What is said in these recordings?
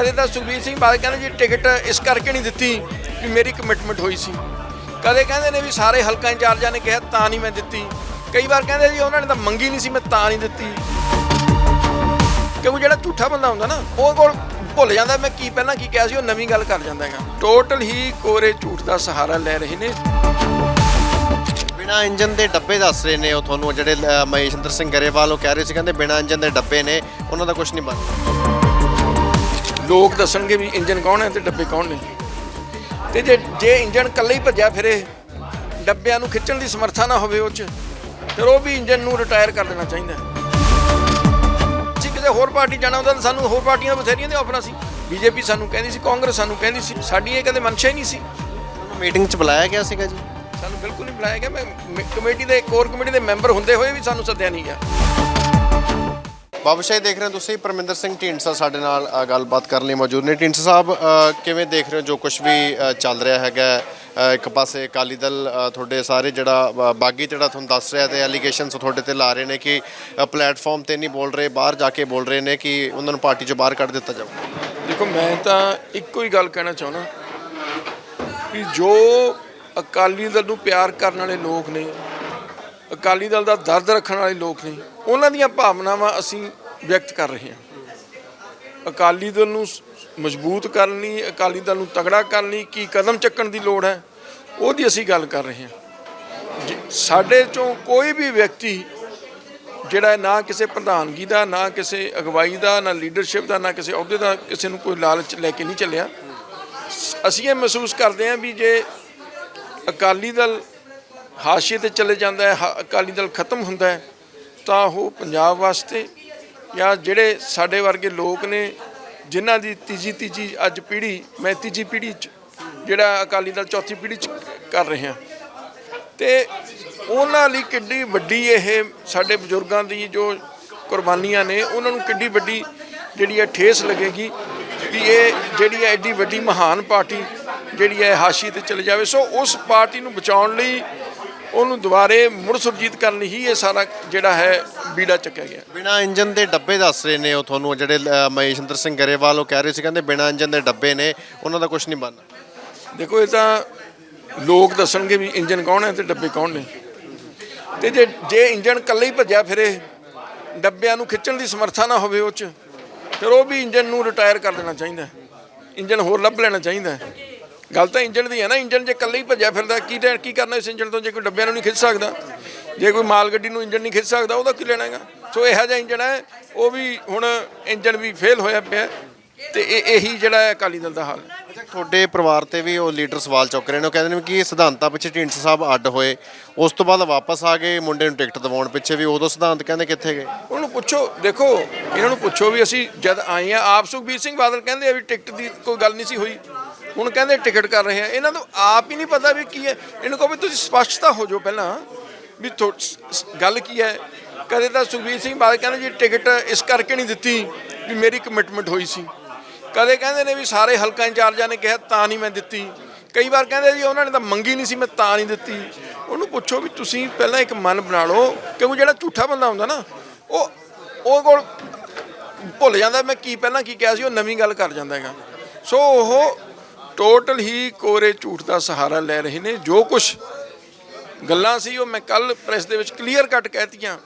ਕਦੇ ਤਾਂ ਸੁਖਬੀਰ ਸਿੰਘ ਬਾਦਲ ਕਹਿੰਦੇ ਜੀ ਟਿਕਟ ਇਸ ਕਰਕੇ ਨਹੀਂ ਦਿੱਤੀ ਵੀ ਮੇਰੀ ਕਮਿਟਮੈਂਟ ਹੋਈ ਸੀ। ਕਦੇ ਕਹਿੰਦੇ ਨੇ ਵੀ ਸਾਰੇ ਹਲਕਾ ਇੰਚਾਰਜਾਂ ਨੇ ਕਿਹਾ ਤਾਂ ਨਹੀਂ ਮੈਂ ਦਿੱਤੀ। ਕਈ ਵਾਰ ਕਹਿੰਦੇ ਜੀ ਉਹਨਾਂ ਨੇ ਤਾਂ ਮੰਗੀ ਨਹੀਂ ਸੀ ਮੈਂ ਤਾਂ ਨਹੀਂ ਦਿੱਤੀ। ਕਿਉਂਕਿ ਜਿਹੜਾ ਝੂਠਾ ਬੰਦਾ ਹੁੰਦਾ ਨਾ ਉਹ ਕੋਲ ਭੁੱਲ ਜਾਂਦਾ ਮੈਂ ਕੀ ਪਹਿਲਾਂ ਕੀ ਕਿਹਾ ਸੀ ਉਹ ਨਵੀਂ ਗੱਲ ਕਰ ਜਾਂਦਾ ਹੈਗਾ। ਟੋਟਲ ਹੀ ਕੋਰੇ ਝੂਠ ਦਾ ਸਹਾਰਾ ਲੈ ਰਹੇ ਨੇ। ਬਿਨਾ ਇੰਜਨ ਦੇ ਡੱਬੇ ਦੱਸ ਰਹੇ ਨੇ ਉਹ ਤੁਹਾਨੂੰ ਜਿਹੜੇ ਅ, ਮਹੇਸ਼ਿੰਦਰ ਸਿੰਘ ਗਰੇਵਾਲ ਉਹ ਕਹਿ ਰਹੇ ਸੀ ਕਹਿੰਦੇ ਬਿਨਾ ਇੰਜਨ ਦੇ ਡੱਬੇ ਨੇ ਉਹਨਾਂ ਦਾ ਕੁਝ ਨਹੀਂ ਬਣਦਾ। ਲੋਕ ਦੱਸਣਗੇ ਵੀ ਇੰਜਨ ਕੌਣ ਹੈ ਤੇ ਡੱਬੇ ਕੌਣ ਨੇ। ਤੇ ਜੇ ਜੇ ਇੰਜਨ ਇਕੱਲੇ ਹੀ ਭੱਜਿਆ ਫਿਰੇ ਡੱਬਿਆਂ ਨੂੰ ਖਿੱਚਣ ਦੀ ਸਮਰੱਥਾ ਨਾ ਹੋਵੇ ਉਹ 'ਚ ਫਿਰ ਉਹ ਵੀ ਇੰਜਨ ਨੂੰ ਰਿਟਾਇਰ ਕਰ ਦੇਣਾ ਚਾਹੀਦਾ ਅਸੀਂ ਕਿਸੇ ਹੋਰ ਪਾਰਟੀ ਜਾਣਾ ਹੁੰਦਾ ਤਾਂ ਸਾਨੂੰ ਹੋਰ ਪਾਰਟੀਆਂ ਬਥੇਰੀਆਂ ਦੇ ਆਫਰਾਂ ਸੀ। ਬੀਜੇਪੀ ਸਾਨੂੰ ਕਹਿੰਦੀ ਸੀ ਕਾਂਗਰਸ ਸਾਨੂੰ ਕਹਿੰਦੀ ਸੀ ਸਾਡੀ ਇਹ ਕਦੇ ਮਨਸ਼ਾ ਹੀ ਨਹੀਂ ਸੀ। ਤੁਹਾਨੂੰ ਮੀਟਿੰਗ 'ਚ ਬੁਲਾਇਆ ਗਿਆ ਸੀਗਾ ਜੀ? ਸਾਨੂੰ ਬਿਲਕੁਲ ਨਹੀਂ ਬੁਲਾਇਆ ਗਿਆ। ਮੈਂ ਮ- ਕਮੇਟੀ ਦੇ ਕੋਰ ਕਮੇਟੀ ਦੇ ਮੈਂਬਰ ਹੁੰਦੇ ਹੋਏ ਵੀ ਸਾਨੂੰ ਸੱਦਿਆ ਨਹੀਂ ਗਿਆ। ਬਾਬੂਸ਼ਾਹੀ ਦੇਖ ਰਹੇ ਹੋ ਤੁਸੀਂ? ਪਰਮਿੰਦਰ ਸਿੰਘ ਢੀਂਡਸਾ ਸਾਡੇ ਨਾਲ ਅ, ਗੱਲਬਾਤ ਕਰਨ ਲਈ ਮੌਜੂਦ ਨੇ। ਢੀਂਡਸਾ ਸਾਹਿਬ ਅ, ਕਿਵੇਂ ਦੇਖ ਰਹੇ ਹੋ? ਜੋ ਕੁਝ ਵੀ ਅ, ਚੱਲ ਰਿਹਾ ਹੈਗਾ ਅ, ਇੱਕ ਪਾਸੇ ਅਕਾਲੀ ਦਲ ਅ, ਤੁਹਾਡੇ ਸਾਰੇ ਜਿਹੜਾ ਅ, ਬਾਗੀ ਜਿਹੜਾ ਤੁਹਾਨੂੰ ਦੱਸ ਰਿਹਾ ਤੇ ਐਲੀਗੇਸ਼ਨਸ ਤੁਹਾਡੇ ਤੇ ਲਾ ਰਹੇ ਨੇ ਕਿ ਅ, ਪਲੇਟਫਾਰਮ ਤੇ ਨਹੀਂ ਬੋਲ ਰਹੇ ਬਾਹਰ ਜਾ ਕੇ ਬੋਲ ਰਹੇ ਨੇ ਕਿ ਉਹਨਾਂ ਨੂੰ ਪਾਰਟੀ ਚੋਂ ਬਾਹਰ ਕੱਢ ਦਿੱਤਾ ਜਾਊ ਦੇਖੋ ਮੈਂ ਤਾਂ ਇੱਕੋ ਹੀ ਗੱਲ ਕਹਿਣਾ ਚਾਹੁੰਦਾ ਵੀ ਜੋ ਅਕਾਲੀ ਦਲ ਨੂੰ ਪਿਆਰ ਕਰਨ ਵਾਲੇ ਲੋਕ ਨੇ ਅਕਾਲੀ ਦਲ ਦਾ ਦਰਦ ਰੱਖਣ ਵਾਲੇ ਲੋਕ ਨੇ ਉਹਨਾਂ ਦੀਆਂ ਭਾਵਨਾਵਾਂ ਅਸੀਂ ਵਿਅਕਤ ਕਰ ਰਹੇ ਹਾਂ। ਅਕਾਲੀ ਦਲ ਨੂੰ ਮਜ਼ਬੂਤ ਕਰਨ ਲਈ, ਅਕਾਲੀ ਦਲ ਨੂੰ ਤਗੜਾ ਕਰਨ ਲਈ ਕੀ ਕਦਮ ਚੱਕਣ ਦੀ ਲੋੜ ਹੈ, ਉਹਦੀ ਅਸੀਂ ਗੱਲ ਕਰ ਰਹੇ ਹਾਂ। ਜੇ- ਸਾਡੇ ਚੋਂ ਕੋਈ ਵੀ ਵਿਅਕਤੀ ਜਿਹੜਾ ਨਾ ਕਿਸੇ ਪ੍ਰਧਾਨਗੀ ਦਾ, ਨਾ ਕਿਸੇ ਅਗਵਾਈ ਦਾ, ਨਾ ਲੀਡਰਸ਼ਿਪ ਦਾ, ਨਾ ਕਿਸੇ ਅਹੁਦੇ ਦਾ, ਕਿਸੇ ਨੂੰ ਕੋਈ ਲਾਲਚ ਲੈ ਕੇ ਨਹੀਂ ਚੱਲਿਆ। ਅਸੀਂ ਇਹ ਮਹਿਸੂਸ ਕਰਦੇ ਹਾਂ ਵੀ ਜੇ ਅਕਾਲੀ ਦਲ ਹਾਸ਼ੀਏ ਤੇ ਚਲੇ ਜਾਂਦਾ ਹੈ ਅਕਾਲੀ ਦਲ ਖਤਮ ਹੁੰਦਾ ਹੈ, ਤਾਂ ਉਹ ਪੰਜਾਬ ਵਾਸਤੇ ਜਾਂ ਜਿਹੜੇ ਸਾਡੇ ਵਰਗੇ ਲੋਕ ਨੇ, ਜਿਨ੍ਹਾਂ ਦੀ ਤੀਜੀ ਤੀਜੀ ਅੱਜ ਪੀੜ੍ਹੀ, ਮੈਂ ਤੀਜੀ ਪੀੜ੍ਹੀ ਚ, ਜਿਹੜਾ ਅਕਾਲੀ ਦਲ ਚੌਥੀ ਪੀੜ੍ਹੀ ਚ ਕਰ ਰਹੇ ਹਾਂ। ਤੇ ਉਹਨਾਂ ਲਈ ਕਿੱਡੀ ਵੱਡੀ ਇਹ ਸਾਡੇ ਬਜ਼ੁਰਗਾਂ ਦੀ ਜੋ ਕੁਰਬਾਨੀਆਂ ਨੇ, ਉਹਨਾਂ ਨੂੰ ਕਿੱਡੀ ਵੱਡੀ ਜਿਹੜੀ ਹੈ ਠੇਸ ਲੱਗੇਗੀ ਵੀ ਇਹ ਜਿਹੜੀ ਹੈ ਐਡੀ ਵੱਡੀ ਮਹਾਨ ਪਾਰਟੀ, ਜਿਹੜੀ ਹੈ ਹਾਸ਼ੀ ਤੇ ਚਲੇ ਜਾਵੇ। ਸੋ ਉਸ ਪਾਰਟੀ ਨੂੰ ਬਚਾਉਣ ਲਈ ਉਹਨੂੰ ਦੁਬਾਰੇ ਮੁੜ ਸੁਰਜੀਤ ਕਰਨ ਲਈ ਹੀ ਇਹ ਸਾਰਾ ਜਿਹੜਾ ਹੈ ਬੀੜਾ ਚੱਕਿਆ ਗਿਆ ਬਿਨਾ ਇੰਜਨ ਦੇ ਡੱਬੇ ਦੱਸ ਰਹੇ ਨੇ ਉਹ ਤੁਹਾਨੂੰ ਜਿਹੜੇ ਮਹੇਸ਼ਿੰਦਰ ਸਿੰਘ ਗਰੇਵਾਲ ਉਹ ਕਹਿ ਰਹੇ ਸੀ ਕਹਿੰਦੇ ਬਿਨਾ ਇੰਜਨ ਦੇ ਡੱਬੇ ਨੇ ਉਹਨਾਂ ਦਾ ਕੁਝ ਨਹੀਂ ਬਣਦਾ ਦੇਖੋ ਇਹ ਤਾਂ ਲੋਕ ਦੱਸਣਗੇ ਵੀ ਇੰਜਨ ਕੌਣ ਹੈ ਤੇ ਡੱਬੇ ਕੌਣ ਨੇ ਤੇ ਜੇ ਜੇ ਇੰਜਨ ਇਕੱਲੇ ਹੀ ਭੱਜਿਆ ਫਿਰੇ ਡੱਬਿਆਂ ਨੂੰ ਖਿੱਚਣ ਦੀ ਸਮਰੱਥਾ ਨਾ ਹੋਵੇ ਉਹ 'ਚ ਫਿਰ ਉਹ ਵੀ ਇੰਜਨ ਨੂੰ ਰਿਟਾਇਰ ਕਰ ਦੇਣਾ ਚਾਹੀਦਾ। ਇੰਜਨ ਹੋਰ ਲੱਭ ਲੈਣਾ ਚਾਹੀਦਾ। ਗੱਲ ਤਾਂ ਇੰਜਨ ਦੀ ਹੈ ਨਾ ਇੰਜਨ ਜੇ ਇਕੱਲੇ ਹੀ ਭੱਜਿਆ ਫਿਰਦਾ ਕੀ ਤੇ- ਕੀ ਕਰਨਾ ਇਸ ਇੰਜਨ ਤੋਂ? ਜੇ ਕੋਈ ਡੱਬਿਆਂ ਨੂੰ ਨਹੀਂ ਖਿੱਚ ਸਕਦਾ ਜੇ ਕੋਈ ਮਾਲ ਗੱਡੀ ਨੂੰ ਇੰਜਨ ਨਹੀਂ ਖਿੱਚ ਸਕਦਾ ਉਹਦਾ ਕੀ ਲੈਣਾ ਹੈਗਾ? ਸੋ ਇਹੋ ਜਿਹਾ ਇੰਜਨ ਹੈ ਉਹ ਵੀ ਹੁਣ ਇੰਜਨ ਵੀ ਫੇਲ ਹੋਇਆ ਪਿਆ ਤੇ ਇਹ ਇਹੀ ਜਿਹੜਾ ਹੈ ਅਕਾਲੀ ਦਲ ਦਾ ਹਾਲ ਹੈ। ਅੱਛਾ ਤੁਹਾਡੇ ਪਰਿਵਾਰ ਤੇ ਵੀ ਉਹ ਲੀਡਰ ਸਵਾਲ ਚੁੱਕ ਰਹੇ ਨੇ ਉਹ ਕਹਿੰਦੇ ਨੇ ਕਿ ਇਹ ਸਿਧਾਂਤਾਂ ਪਿੱਛੇ ਢੀਂਡਸਾ ਸਾਹਿਬ ਅੱਡ ਹੋਏ ਉਸ ਤੋਂ ਬਾਅਦ ਵਾਪਸ ਆ ਗਏ ਮੁੰਡੇ ਨੂੰ ਟਿਕਟ ਦਿਵਾਉਣ ਪਿੱਛੇ ਵੀ ਉਦੋਂ ਸਿਧਾਂਤ ਕਹਿੰਦੇ ਕਿੱਥੇ ਗਏ? ਉਹਨੂੰ ਪੁੱਛੋ ਦੇਖੋ ਇਹਨਾਂ ਨੂੰ ਪੁੱਛੋ ਵੀ ਅਸੀਂ ਜਦ ਆਏ ਆ ਆਪ ਸੁਖਬੀਰ ਸਿੰਘ ਬਾਦਲ ਕਹਿੰਦੇ ਆ ਵੀ ਟਿਕਟ ਦੀ ਕੋਈ ਗੱਲ ਨਹੀਂ ਸੀ ਹੋਈ। ਹੁਣ ਕਹਿੰਦੇ ਟਿਕਟ ਕਰ ਰਹੇ ਆ। ਇਹਨਾਂ ਨੂੰ ਆਪ ਹੀ ਨਹੀਂ ਪਤਾ ਵੀ ਕੀ ਹੈ। ਇਹਨੂੰ ਕਹੋ ਵੀ ਤੁਸੀਂ ਸਪਸ਼ਟਤਾ ਹੋ ਜਾਓ ਪਹਿਲਾਂ ਵੀ ਥੋ- ਗੱਲ ਕੀ ਹੈ। ਕਦੇ ਤਾਂ ਸੁਖਬੀਰ ਸਿੰਘ ਬਾਦਲ ਕਹਿੰਦੇ ਜੀ ਟਿਕਟ ਇਸ ਕਰਕੇ ਨਹੀਂ ਦਿੱਤੀ ਵੀ ਮੇਰੀ ਕਮਿਟਮੈਂਟ ਹੋਈ ਸੀ। ਕਦੇ ਕਹਿੰਦੇ ਨੇ ਵੀ ਸਾਰੇ ਹਲਕਾ ਇੰਚਾਰਜਾਂ ਨੇ ਕਿਹਾ ਤਾਂ ਨਹੀਂ ਮੈਂ ਦਿੱਤੀ। ਕਈ ਵਾਰ ਕਹਿੰਦੇ ਜੀ ਉਹਨਾਂ ਨੇ ਤਾਂ ਮੰਗੀ ਨਹੀਂ ਸੀ, ਮੈਂ ਤਾਂ ਨਹੀਂ ਦਿੱਤੀ। ਉਹਨੂੰ ਪੁੱਛੋ ਵੀ ਤੁਸੀਂ ਪਹਿਲਾਂ ਇੱਕ ਮਨ ਬਣਾ ਲਓ, ਕਿਉਂਕਿ ਜਿਹੜਾ ਝੂਠਾ ਬੰਦਾ ਹੁੰਦਾ ਨਾ, ਉਹ ਉਹ ਕੋਲ ਭੁੱਲ ਜਾਂਦਾ ਮੈਂ ਕੀ ਪਹਿਲਾਂ ਕੀ ਕਿਹਾ ਸੀ, ਉਹ ਨਵੀਂ ਗੱਲ ਕਰ ਜਾਂਦਾ ਹੈਗਾ। ਸੋ ਉਹ ਟੋਟਲ ਹੀ ਕੋਰੇ ਝੂਠ ਦਾ ਸਹਾਰਾ ਲੈ ਰਹੇ ਨੇ। ਜੋ ਕੁਝ ਗੱਲਾਂ ਸੀ, ਉਹ ਮੈਂ ਕੱਲ ਪ੍ਰੈਸ ਦੇ ਵਿੱਚ ਕਲੀਅਰ ਕੱਟ ਕਹਿਤੀਆਂ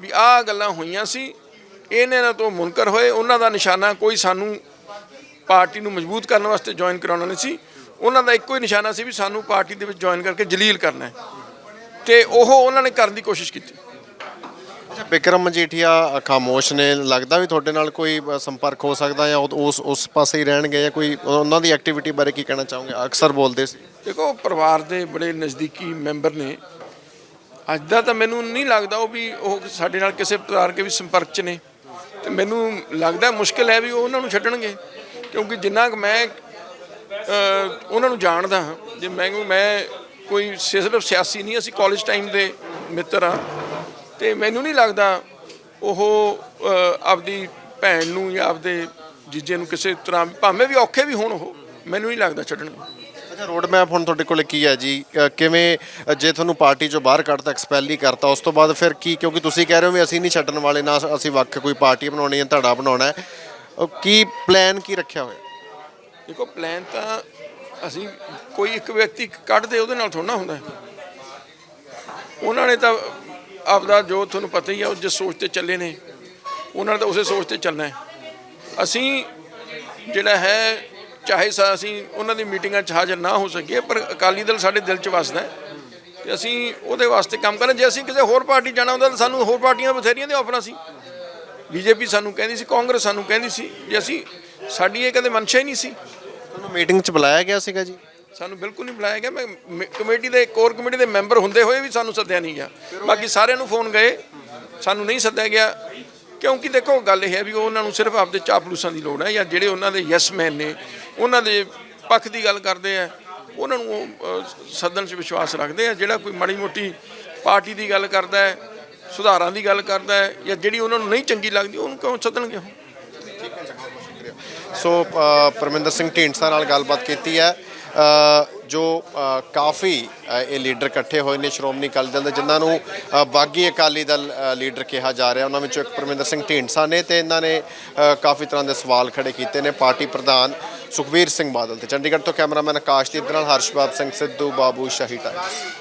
ਵੀ ਆਹ ਗੱਲਾਂ ਹੋਈਆਂ ਸੀ। ਇਹਨੇ ਨਾਲ ਤੋਂ ਮੁਨਕਰ ਹੋਏ। ਉਹਨਾਂ ਦਾ ਨਿਸ਼ਾਨਾ ਕੋਈ ਸਾਨੂੰ ਪਾਰਟੀ ਨੂੰ ਮਜ਼ਬੂਤ ਕਰਨ ਵਾਸਤੇ ਜੁਆਇਨ ਕਰਾਉਣਾ ਨਹੀਂ ਸੀ। ਉਹਨਾਂ ਦਾ ਇੱਕੋ ਹੀ ਨਿਸ਼ਾਨਾ ਸੀ ਵੀ ਸਾਨੂੰ ਪਾਰਟੀ ਦੇ ਵਿੱਚ ਜੁਆਇਨ ਕਰਕੇ ਜਲੀਲ ਕਰਨਾ ਹੈ। ਤੇ ਉਹ ਉਹਨਾਂ ਨੇ ਕਰਨ ਦੀ ਕੋਸ਼ਿਸ਼ ਕੀਤੀ। ਵਿਕਰਮ ਮਜੀਠੀਆ ਖਾਮੋਸ਼ ਨੇ, ਲੱਗਦਾ ਵੀ ਤੁਹਾਡੇ ਨਾਲ ਕੋਈ ਸੰਪਰਕ ਹੋ ਸਕਦਾ ਜਾਂ ਉਸ ਉਸ ਪਾਸੇ ਹੀ ਰਹਿਣਗੇ ਜਾਂ ਕੋਈ ਉਹਨਾਂ ਦੀ ਐਕਟੀਵਿਟੀ ਬਾਰੇ ਕੀ ਕਹਿਣਾ ਚਾਹੋਗੇ? ਅਕਸਰ ਬੋਲਦੇ ਸੀ। ਦੇਖੋ, ਪਰਿਵਾਰ ਦੇ ਬੜੇ ਨਜ਼ਦੀਕੀ ਮੈਂਬਰ ਨੇ। ਅੱਜ ਦਾ ਤਾਂ ਮੈਨੂੰ ਨਹੀਂ ਲੱਗਦਾ ਉਹ ਵੀ ਉਹ ਸਾਡੇ ਨਾਲ ਕਿਸੇ ਪ੍ਰਕਾਰ ਕੇ ਵੀ ਸੰਪਰਕ 'ਚ ਨੇ। ਤੇ ਮੈਨੂੰ ਲੱਗਦਾ ਮੁਸ਼ਕਿਲ ਹੈ ਵੀ ਉਹ ਉਹਨਾਂ ਨੂੰ ਛੱਡਣਗੇ। ਕਿਉਂਕਿ ਜਿੰਨਾ ਕੁ ਮੈਂ ਉਹਨਾਂ ਨੂੰ ਜਾਣਦਾ ਹਾਂ, ਜੇ ਮੈਂ ਮੈਂ ਕੋਈ ਸਿਰਫ ਸਿਆਸੀ ਨਹੀਂ, ਅਸੀਂ ਕਾਲਜ ਟਾਈਮ ਦੇ ਮਿੱਤਰ ਆ ਤੇ ਮੈਨੂੰ ਨਹੀਂ ਲੱਗਦਾ ਉਹ ਆਪਦੀ ਭੈਣ ਨੂੰ ਜਾਂ ਆਪਦੇ ਜੀਜੇ ਨੂੰ ਕਿਸੇ ਤਰ੍ਹਾਂ ਭਾਵੇਂ ਵੀ ਔਖੇ ਵੀ ਹੋਣ ਉਹ ਮੈਨੂੰ ਨਹੀਂ ਲੱਗਦਾ ਛੱਡਣਗੇ ਅੱਛਾ ਰੋਡ ਮੈਪ ਹੁਣ ਤੁਹਾਡੇ ਕੋਲ ਕੀ ਹੈ ਜੀ? ਅ, ਕਿਵੇਂ ਅ, ਜੇ ਤੁਹਾਨੂੰ ਪਾਰਟੀ ਚੋਂ ਬਾਹਰ ਕੱਢਤਾ ਐਕਸਪੈਲ ਹੀ ਕਰਤਾ ਉਸ ਤੋਂ ਬਾਅਦ ਫਿਰ ਕੀ ਕਿਉਂਕਿ ਤੁਸੀਂ ਕਹਿ ਰਹੇ ਹੋ ਵੀ ਅਸੀਂ ਨਹੀਂ ਛੱਡਣ ਵਾਲੇ ਨਾ ਅਸੀਂ ਵੱਖ ਕੋਈ ਪਾਰਟੀ ਬਣਾਉਣੀ ਹੈ ਧੜਾ ਬਣਾਉਣਾ ਹੈ। ਉਹ ਕੀ ਪਲਾਨ ਕੀ ਰੱਖਿਆ ਹੋਇਆ? ਦੇਖੋ ਪਲਾਨ ਤਾਂ ਅਸੀਂ ਕੋਈ ਇੱਕ ਵਿਅਕਤੀ ਕੱਢਦੇ ਉਹਦੇ ਨਾਲ ਥੋੜਾ ਹੁੰਦਾ। ਹੈ। ਉਹਨਾਂ ਨੇ ਤਾਂ ਆਪਦਾ ਜੋ ਤੁਹਾਨੂੰ ਪਤਾ ਹੀ ਆ, ਉਹ ਜਿਸ ਸੋਚ ਤੇ ਚੱਲੇ ਨੇ, ਉਹਨਾਂ ਨੇ ਤਾਂ ਉਸੇ ਸੋਚ ਤੇ ਚੱਲਣਾ ਹੈ। ਅਸੀਂ ਜਿਹੜਾ ਹੈ, ਚਾਹੇ ਸਾ ਅਸੀਂ ਉਹਨਾਂ ਦੀ ਮੀਟਿੰਗਾਂ 'ਚ ਹਾਜ਼ਰ ਨਾ ਹੋ ਸਕੀਏ, ਪਰ ਅਕਾਲੀ ਦਲ ਸਾਡੇ ਦਿਲ 'ਚ ਵਸਦਾ ਹੈ। ਤੇ ਅਸੀਂ ਉਹਦੇ ਵਾਸਤੇ ਕੰਮ ਕਰਨਾ, ਜੇ ਅਸੀਂ ਕਿਸੇ ਹੋਰ ਪਾਰਟੀ ਜਾਣਾ ਹੁੰਦਾ ਤਾਂ ਸਾਨੂੰ ਹੋਰ ਪਾਰਟੀਆਂ ਬਥੇਰੀਆਂ ਦੇ ਆਫਰਾਂ ਸੀ ਬੀਜੇਪੀ ਸਾਨੂੰ ਕਹਿੰਦੀ ਸੀ, ਕਾਂਗਰਸ ਸਾਨੂੰ ਕਹਿੰਦੀ ਸੀ, ਜੇ ਅਸੀਂ, ਸਾਡੀ ਇਹ ਕਦੇ ਮਨਸ਼ਾ ਹੀ ਨਹੀਂ ਸੀ। ਤੁਹਾਨੂੰ ਮੀਟਿੰਗ 'ਚ ਬੁਲਾਇਆ ਗਿਆ ਸੀਗਾ ਜੀ? ਸਾਨੂੰ ਬਿਲਕੁਲ ਨਹੀਂ ਬੁਲਾਇਆ ਗਿਆ। ਮੈਂ ਮ- ਕਮੇਟੀ ਦੇ ਕੋਰ ਕਮੇਟੀ ਦੇ ਮੈਂਬਰ ਹੁੰਦੇ ਹੋਏ ਵੀ ਸਾਨੂੰ ਸੱਦਿਆ ਨਹੀਂ ਗਿਆ। ਬਾਕੀ ਸਾਰਿਆਂ ਨੂੰ ਫੋਨ ਗਏ। ਸਾਨੂੰ ਨਹੀਂ ਸੱਦਿਆ ਗਿਆ। ਕਿਉਂਕਿ ਦੇਖੋ ਗੱਲ ਇਹ ਹੈ ਵੀ ਉਹਨਾਂ ਨੂੰ ਸਿਰਫ ਆਪਦੇ ਚਾਪਲੂਸਾਂ ਦੀ ਲੋੜ ਹੈ ਜਾਂ ਜਿਹੜੇ ਉਹਨਾਂ ਦੇ ਯੈਸ ਮੈਨ ਨੇ ਉਹਨਾਂ ਦੇ ਪੱਖ ਦੀ ਗੱਲ ਕਰਦੇ ਆ। ਉਹਨਾਂ ਨੂੰ ਉਹ ਸੱਦਣ 'ਚ ਵਿਸ਼ਵਾਸ ਰੱਖਦੇ ਆ। ਜਿਹੜਾ ਕੋਈ ਮਾੜੀ ਮੋਟੀ ਪਾਰਟੀ ਦੀ ਗੱਲ ਕਰਦਾ ਹੈ ਸੁਧਾਰਾਂ ਦੀ ਗੱਲ ਕਰਦਾ ਹੈ ਜਾਂ ਜਿਹੜੀ ਉਹਨਾਂ ਨੂੰ ਨਹੀਂ ਚੰਗੀ ਲੱਗਦੀ ਉਹਨੂੰ ਕਿਉਂ ਸੱਦਣਗੇ ਉਹ? ਸੋ ਪਰਮਿੰਦਰ ਸਿੰਘ ਢੀਂਡਸਾ ਨਾਲ ਗੱਲਬਾਤ ਕੀਤੀ ਹੈ। ਜੋ ਕਾਫੀ ਇਹ ਲੀਡਰ ਇਕੱਠੇ ਹੋਏ ਨੇ ਸ਼੍ਰੋਮਣੀ ਅਕਾਲੀ ਦਲ ਦੇ, ਜਿਨ੍ਹਾਂ ਨੂੰ ਬਾਗੀ ਅਕਾਲੀ ਦਲ ਲੀਡਰ ਕਿਹਾ ਜਾ ਰਿਹਾ। ਉਹਨਾਂ ਵਿੱਚੋਂ ਇੱਕ ਪਰਮਿੰਦਰ ਸਿੰਘ ਢੀਂਡਸਾ ਨੇ ਤੇ ਇਹਨਾਂ ਨੇ ਕਾਫੀ ਤਰ੍ਹਾਂ ਦੇ ਸਵਾਲ ਖੜੇ ਕੀਤੇ ਨੇ ਪਾਰਟੀ ਪ੍ਰਧਾਨ ਸੁਖਬੀਰ ਸਿੰਘ ਬਾਦਲ ਤੇ। ਚੰਡੀਗੜ੍ਹ ਤੋਂ ਕੈਮਰਾਮੈਨ ਆਕਾਸ਼ਦੀਪ ਦੇ ਨਾਲ ਹਰਸ਼ਬਾਬ ਸਿੰਘ ਸਿੱਧੂ, ਬਾਬੂ ਸ਼ਾਹੀ ਟਾਈਮਸ